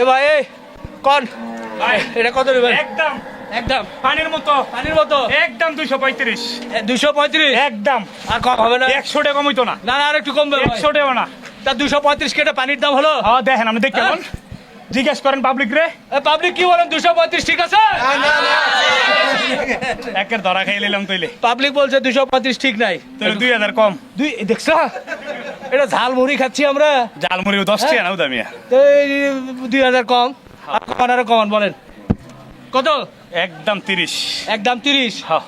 এ ভাই এই কন। ভাই এটা কত নেবেন? একদম। একদম। পানির মতো। পানির মতো? একদম দুইশো পঁয়ত্রিশ। দুশো পঁয়ত্রিশ? একদম। আর কম হবে না? একশো টাকা কমইতো না। না না আর একটু কমবে ভাই। একশো টাকা না। তা দুশো পঁয়ত্রিশ কেটে পানির দাম হলো? হ্যাঁ দেখেন আপনি দেখতে হ্যাঁ? জিজ্ঞেস করেন পাবলিক রে। পাবলিক কি বলেন? দুশো পঁয়ত্রিশ ঠিক আছে? একের ধরা খাই নিলাম তৈলে পাবলিক বলছে দুশো পঁয়ত্রিশ ঠিক নাই। তাহলে দুই হাজার কম। দুই দেখছ? এটা ঝাল মুড়ি খাচ্ছি আমরা। জালমুড়ি দশ টাকা না দামিয়া। তো এই দুই হাজার কম। আর কমান আরও কমান বলেন। কত? একদম তিরিশ। একদম তিরিশ? হ্যাঁ।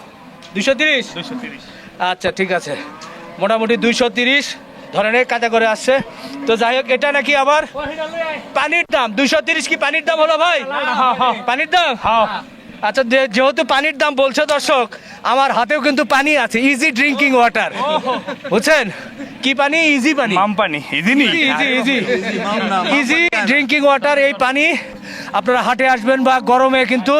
দুশো তিরিশ? দুইশো তিরিশ। আচ্ছা ঠিক আছে। মোটামুটি দুইশো তিরিশ। ধরনের কাজা করে আসছে। তো যাই হোক এটা নাকি আবার পানির দাম। দুইশো তিরিশ কি পানির দাম হলো ভাই? হ্যাঁ, হ্যাঁ। পানির দাম? হ্যাঁ। আচ্ছা যে- যেহেতু পানির দাম বলছে দর্শক আমার হাতেও কিন্তু পানি আছে ইজি ড্রিঙ্কিং ওয়াটার বুঝছেন? কি পানি? ইজি পানি। মাম পানি ইদিনি easy easy easy drinking water এই পানি। আপনারা হাটে আসবেন বা গরমে কিন্তু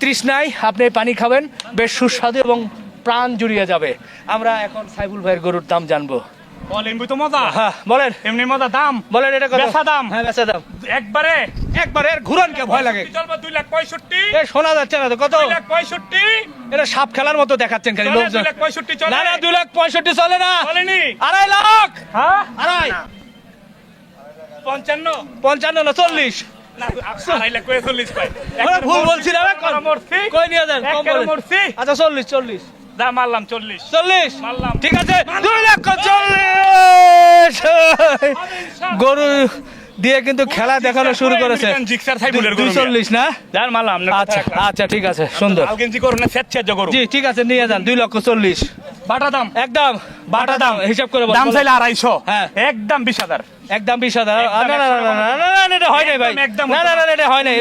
তৃষ্ণায় আপনি এই পানি খাবেন বেশ সুস্বাদু এবং প্রাণ জুড়িয়ে যাবে। আমরা এখন সাইবুল ভাইয়ের গরুর দাম জানব। বলেন তো মজা? হ্যাঁ বলেন। এমনি মজা দাম? বলেন এটা কত? বেচা দাম। হ্যাঁ বেচা দাম। একবারে? একবার এর ঘুরান কে ভয় লাগে। চলবা দুই লাখ পঁয়ষট্টি? এ শোনা যাচ্ছে না তো কত? দুই লাখ পঁয়ষট্টি? এটা সাপ খেলার মতো দেখাচ্ছেন খালি চলে লোকজন। দুই লাখ পঁয়ষট্টি চলে। না না দুই লাখ পঁয়ষট্টি চলে না। বলেনি আড়াই লাখ। হ্যাঁ? আড়াই। পঞ্চান্ন। পঞ্চান্ন না চল্লিশ। না আড়াই লাখ করে চল্লিশ ভুল বলছি না কই নিয়ে যান কম একেবারে বলেন। মরছি। আচ্ছা চল্লিশ চল্লিশ। যা মারলাম চল্লিশ। চল্লিশ। মারলাম। ঠিক আছে দুই লক্ষ চল্লিশ গরু দিয়ে কিন্তু খেলা দেখানো শুরু করেছে চল্লিশ না যার আচ্ছা আচ্ছা ঠিক আছে সুন্দর জি ঠিক আছে নিয়ে যান দুই লক্ষ চল্লিশ বাটা দাম একদম বাটা দাম হিসাব করে দাম চাইলে আড়াইশো হ্যাঁ। একদম বিশ হাজার একদম বিশ হাজার না না না না না, না, না, না, এটা হয় নাই ভাই না না না না, এটা হয় নাই